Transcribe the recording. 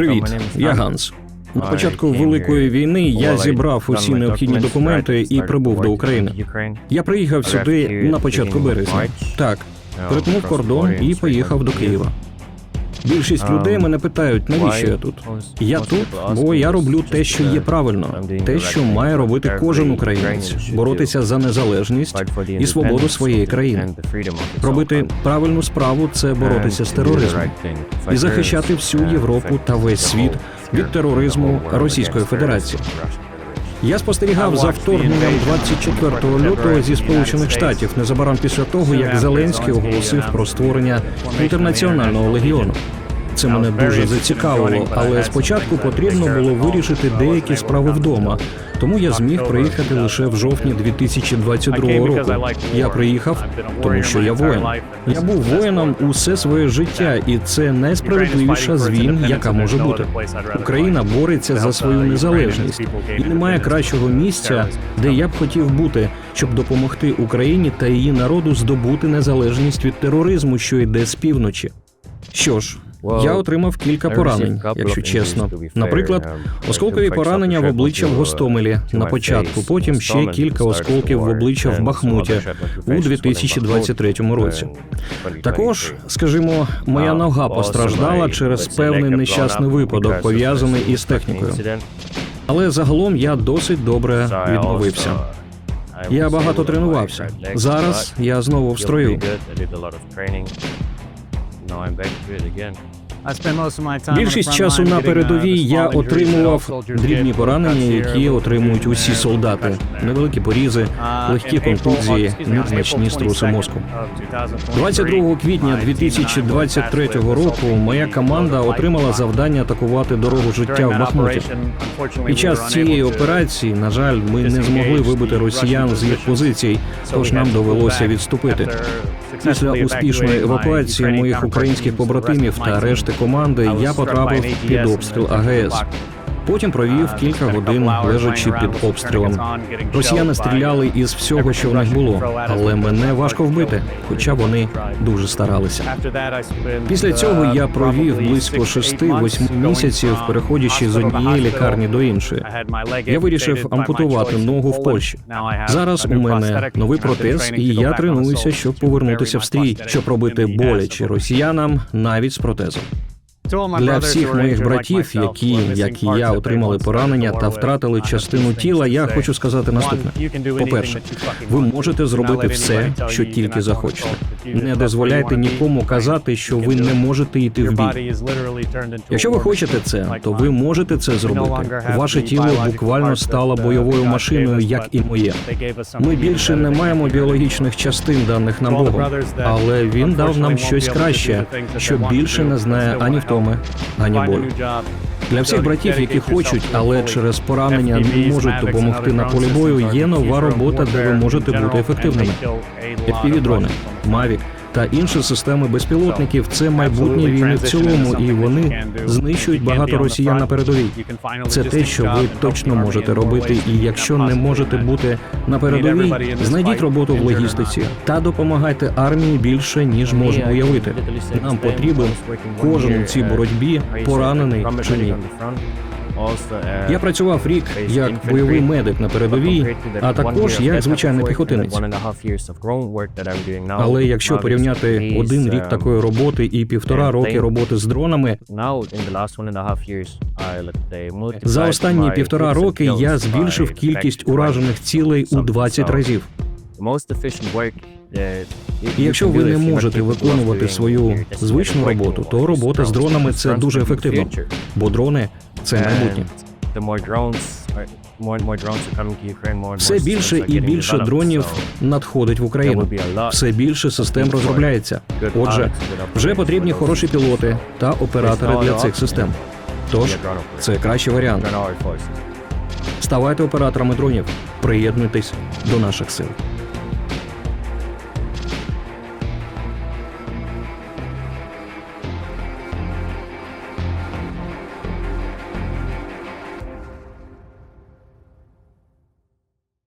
Привіт, я Ганс. На початку великої війни я зібрав усі необхідні документи і прибув до України. Я приїхав сюди на початку березня. Так, перетнув кордон і поїхав до Києва. Більшість людей мене питають, навіщо я тут? Я тут, бо я роблю те, що є правильно, те, що має робити кожен українець, боротися за незалежність і свободу своєї країни. Робити правильну справу це боротися з тероризмом і захищати всю Європу та весь світ від тероризму Російської Федерації. Я спостерігав за вторгненням 24 лютого зі Сполучених Штатів. Незабаром після того, як Зеленський оголосив про створення інтернаціонального легіону. Це мене дуже зацікавило, але спочатку потрібно було вирішити деякі справи вдома. Тому я зміг приїхати лише в жовтні 2022 року. Я приїхав, тому що я воїн. Я був воїном усе своє життя, і це найсправедливіша з війн, яка може бути. Україна бореться за свою незалежність, і немає кращого місця, де я б хотів бути, щоб допомогти Україні та її народу здобути незалежність від тероризму, що йде з півночі. Що ж, я отримав кілька поранень, якщо чесно. Наприклад, осколкові поранення в обличчя в Гостомелі на початку, потім ще кілька осколків в обличчя в Бахмуті у 2023 році. Також, скажімо, моя нога постраждала через певний нещасний випадок, пов'язаний із технікою. Але загалом я досить добре відновився. Я багато тренувався. Зараз я знову в строю. Більшість часу на передовій я отримував дрібні поранення, які отримують усі солдати. Невеликі порізи, легкі контузії, незначні струси мозку. 22 квітня 2023 року моя команда отримала завдання атакувати дорогу життя в Бахмуті. Під час цієї операції, на жаль, ми не змогли вибити росіян з їх позицій, тож нам довелося відступити. Після успішної евакуації моїх українських побратимів та решти команди я потрапив під обстріл АГС. Потім провів кілька годин лежачи під обстрілом. Росіяни стріляли із всього, що в них було, але мене важко вбити, хоча вони дуже старалися. Після цього я провів близько 6-8 місяців, переходячи з однієї лікарні до іншої. Я вирішив ампутувати ногу в Польщі. Зараз у мене новий протез, і я тренуюся, щоб повернутися в стрій, щоб робити боляче росіянам навіть з протезом. Для всіх моїх братів, які, як і я, отримали поранення та втратили частину тіла, я хочу сказати наступне: по-перше, ви можете зробити все, що тільки захочете. Не дозволяйте нікому казати, що ви не можете йти в бій. Якщо ви хочете це, то ви можете це зробити. Ваше тіло буквально стало бойовою машиною, як і моє. Ми більше не маємо біологічних частин, даних нам Богом, але він дав нам щось краще, що більше не знає ані втоми, ані болю. Для всіх братів, які хочуть, але через поранення не можуть допомогти на полі бою. Є нова робота, де ви можете бути ефективними. FPV-дрони, Mavic та інші системи безпілотників це майбутнє війни в цілому, і вони знищують багато росіян на передовій. Це те, що ви точно можете робити. І якщо не можете бути на передовій, знайдіть роботу в логістиці та допомагайте армії більше ніж можна уявити. Нам потрібен кожен у цій боротьбі, поранений чи ні. Я працював рік як бойовий медик на передовій, а також як звичайний піхотинець. Але якщо порівняти один рік такої роботи і півтора роки роботи з дронами, за останні півтора роки я збільшив кількість уражених цілей у 20 разів. І якщо ви не можете виконувати свою звичну роботу, то робота з дронами це дуже ефективно, бо дрони це майбутнє. Все більше і більше дронів надходить в Україну. Все більше систем розробляється. Отже, вже потрібні хороші пілоти та оператори для цих систем. Тож це кращий варіант. Ставайте операторами дронів, приєднуйтесь до наших сил.